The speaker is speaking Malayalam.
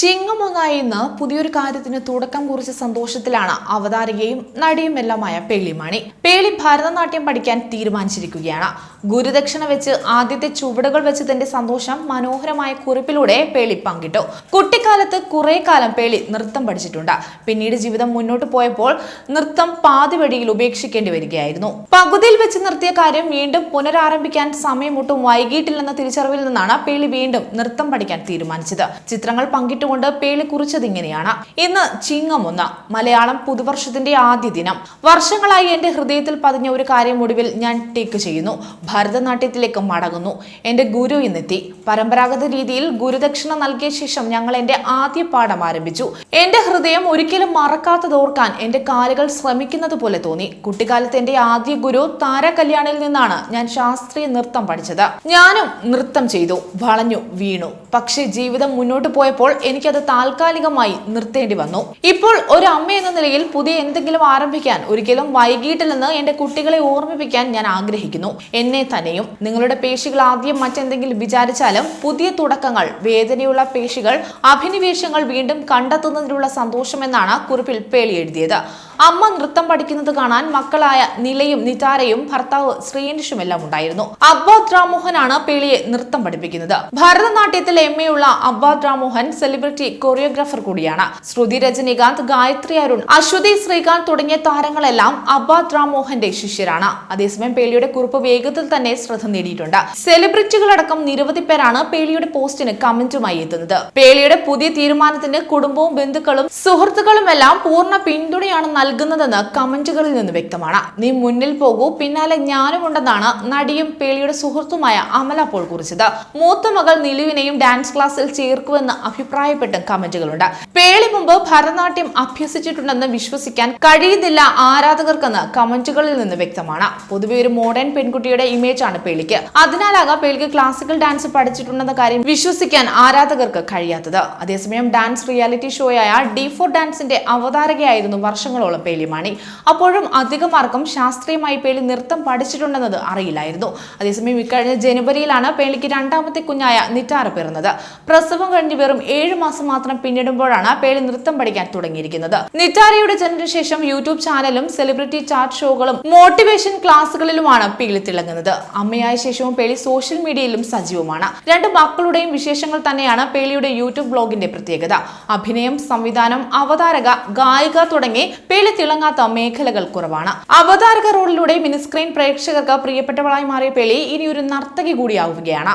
ചിങ്ങമൊന്നായി ഇന്ന് പുതിയൊരു കാര്യത്തിന് തുടക്കം കുറിച്ച സന്തോഷത്തിലാണ് അവതാരകയും നടിയും എല്ലാമായ പേളിമാണി പേളി ഭരതനാട്യം പഠിക്കാൻ തീരുമാനിച്ചിരിക്കുകയാണ്. ഗുരുദക്ഷിണ വെച്ച് ആദ്യത്തെ ചുവടുകൾ വെച്ച് തന്റെ സന്തോഷം മനോഹരമായ കുറിപ്പിലൂടെ പേളി പങ്കിട്ടു. കുട്ടിക്കാലത്ത് കുറെ കാലം പേളി നൃത്തം പഠിച്ചിട്ടുണ്ട്. പിന്നീട് ജീവിതം മുന്നോട്ട് പോയപ്പോൾ നൃത്തം പാതിവഴിയിൽ ഉപേക്ഷിക്കേണ്ടി വരികയായിരുന്നു. പകുതിയിൽ വെച്ച് നിർത്തിയ കാര്യം വീണ്ടും പുനരാരംഭിക്കാൻ സമയമൊട്ടും വൈകിട്ടില്ലെന്ന തിരിച്ചറിവിൽ നിന്നാണ് പേളി വീണ്ടും നൃത്തം പഠിക്കാൻ തീരുമാനിച്ചത്. ചിത്രങ്ങൾ പങ്കിട്ടുകൊണ്ട് പേളി കുറിച്ചത് ഇങ്ങനെയാണ് ഇന്ന് ചിങ്ങം ഒന്ന് മലയാളം പുതുവർഷത്തിന്റെ ആദ്യ ദിനം. വർഷങ്ങളായി എന്റെ ഹൃദയത്തിൽ പതിഞ്ഞ ഒരു കാര്യം ഒടുവിൽ ഞാൻ ടേക്ക് ചെയ്യുന്നു. ഭരതനാട്യത്തിലേക്ക് മടങ്ങുന്നു. എന്റെ ഗുരു ഇന്നെത്തി. പരമ്പരാഗത രീതിയിൽ ഗുരുദക്ഷിണ നൽകിയ ശേഷം ഞങ്ങൾ എന്റെ ആദ്യ പാഠം ആരംഭിച്ചു. എന്റെ ഹൃദയം ഒരിക്കലും മറക്കാത്തതോർക്കാൻ എന്റെ കാലുകൾ ശ്രമിക്കുന്നത് പോലെ തോന്നി. കുട്ടിക്കാലത്ത് എന്റെ ആദ്യ ഗുരു താര കല്യാണിൽ നിന്നാണ് ഞാൻ ശാസ്ത്രീയ നൃത്തം പഠിച്ചത്. ഞാനും നൃത്തം ചെയ്തു. വളഞ്ഞു വീണു. പക്ഷേ ജീവിതം മുന്നോട്ട് പോയപ്പോൾ എനിക്കത് താൽക്കാലികമായി നിർത്തേണ്ടി വന്നു. ഇപ്പോൾ ഒരു അമ്മ എന്ന നിലയിൽ പുതിയ എന്തെങ്കിലും ആരംഭിക്കാൻ ഒരിക്കലും വൈകിട്ടില്ലെന്ന് എന്റെ കുട്ടികളെ ഓർമ്മിപ്പിക്കാൻ ഞാൻ ആഗ്രഹിക്കുന്നു. എന്നെ തന്നെയും നിങ്ങളുടെ പേശികൾ ആദ്യം മറ്റെന്തെങ്കിലും വിചാരിച്ചാലും പുതിയ തുടക്കങ്ങൾ വേദനയുള്ള പേശികൾ അഭിനിവേശങ്ങൾ വീണ്ടും കണ്ടെത്തുന്നതിലുള്ള സന്തോഷമെന്നാണ് കുറിപ്പിൽ പേളി എഴുതിയത്. അമ്മ നൃത്തം പഠിക്കുന്നത് കാണാൻ മക്കളായ നിലയും നിതാരയും ഭർത്താവ് ശ്രീനിഷും എല്ലാം ഉണ്ടായിരുന്നു. അബ്ബാദ് രാമോഹനാണ് പേളിയെ നൃത്തം പഠിപ്പിക്കുന്നത്. ഭരതനാട്യത്തിൽ എം എ ഉള്ള അബ്ബാദ് രാമോഹൻ സെലിബ്രിറ്റി കൊറിയോഗ്രാഫർ കൂടിയാണ്. ശ്രുതി രജനികാന്ത് ഗായത്രി അരുൺ അശ്വതി ശ്രീകാന്ത് തുടങ്ങിയ താരങ്ങളെല്ലാം അബാദ് റാം മോഹന്റെ ശിഷ്യരാണ്. അതേസമയം പേളിയുടെ കുറിപ്പ് വേഗത്തിൽ തന്നെ ശ്രദ്ധ നേടിയിട്ടുണ്ട്. സെലിബ്രിറ്റികളടക്കം നിരവധി പേരാണ് പേളിയുടെ പോസ്റ്റിന് കമന്റുമായി എത്തുന്നത്. പേളിയുടെ പുതിയ തീരുമാനത്തിന് കുടുംബവും ബന്ധുക്കളും സുഹൃത്തുക്കളും എല്ലാം പൂർണ പിന്തുണയാണ് നൽകുന്നതെന്ന് കമന്റുകളിൽ നിന്ന് വ്യക്തമാണ്. നീ മുന്നിൽ പോകൂ പിന്നാലെ ഞാനുമുണ്ടെന്നാണ് നടിയും പേളിയുടെ സുഹൃത്തുമായ അമല പോൾ കുറിച്ചത്. മൂത്ത മകൾ നിലുവിനെയും ഡാൻസ് ക്ലാസ്സിൽ ചേർക്കുമെന്ന് അഭിപ്രായപ്പെട്ടും കമന്റുകളുണ്ട്. പേളി മുമ്പ് ഭരതനാട്യം അഭ്യസിച്ചിട്ടുണ്ടെന്ന് വിശ്വസിക്കാൻ കഴിയുന്നില്ല ആരാധകർക്കെന്ന് കമന്റുകളിൽ നിന്ന് വ്യക്തമാണ്. പൊതുവെ ഒരു മോഡേൺ പെൺകുട്ടിയുടെ ഇമേജ് ആണ് പേളിക്ക്. അതിനാലാകാം പേളിക്ക് ക്ലാസിക്കൽ ഡാൻസ് പഠിച്ചിട്ടുണ്ടെന്ന കാര്യം വിശ്വസിക്കാൻ ആരാധകർക്ക് കഴിയാത്തത്. അതേസമയം ഡാൻസ് റിയാലിറ്റി ഷോയായ ഡി ഫോർ ഡാൻസിന്റെ അവതാരകയായിരുന്നു വർഷങ്ങളോളം പേളിമാണി അപ്പോഴും അധികമാർക്കും ശാസ്ത്രീയമായി പേളി നൃത്തം പഠിച്ചിട്ടുണ്ടെന്നത് അറിയില്ലായിരുന്നു. അതേസമയം ഇക്കഴിഞ്ഞ ജനുവരിയിലാണ് പേളിക്ക് രണ്ടാമത്തെ കുഞ്ഞായ നിറ്റാറ പിറന്നത്. പ്രസവം കഴിഞ്ഞ് വെറും മാസം മാത്രം പിന്നിടുമ്പോഴാണ് പേളി നൃത്തം പഠിക്കാൻ തുടങ്ങിയിരിക്കുന്നത്. നിറ്റാരയുടെ ജനനശേഷം യൂട്യൂബ് ചാനലും സെലിബ്രിറ്റി ചാർട്ട് ഷോകളും മോട്ടിവേഷൻ ക്ലാസ്സുകളിലുമാണ് പേളി തിളങ്ങുന്നത് അമ്മയായ ശേഷവും പേളി സോഷ്യൽ മീഡിയയിലും സജീവമാണ്. രണ്ട് മക്കളുടെയും വിശേഷങ്ങൾ തന്നെയാണ് പേളിയുടെ യൂട്യൂബ് ബ്ലോഗിന്റെ പ്രത്യേകത. അഭിനയം സംവിധാനം അവതാരക ഗായിക തുടങ്ങി പേളി തിളങ്ങാത്ത മേഖലകൾ കുറവാണ്. അവതാരക റോളിലൂടെ മിനിസ്ക്രീൻ പ്രേക്ഷകർക്ക് പ്രിയപ്പെട്ടവളായി മാറിയ പേളി ഇനി ഒരു നർത്തകി കൂടിയാവുകയാണ്.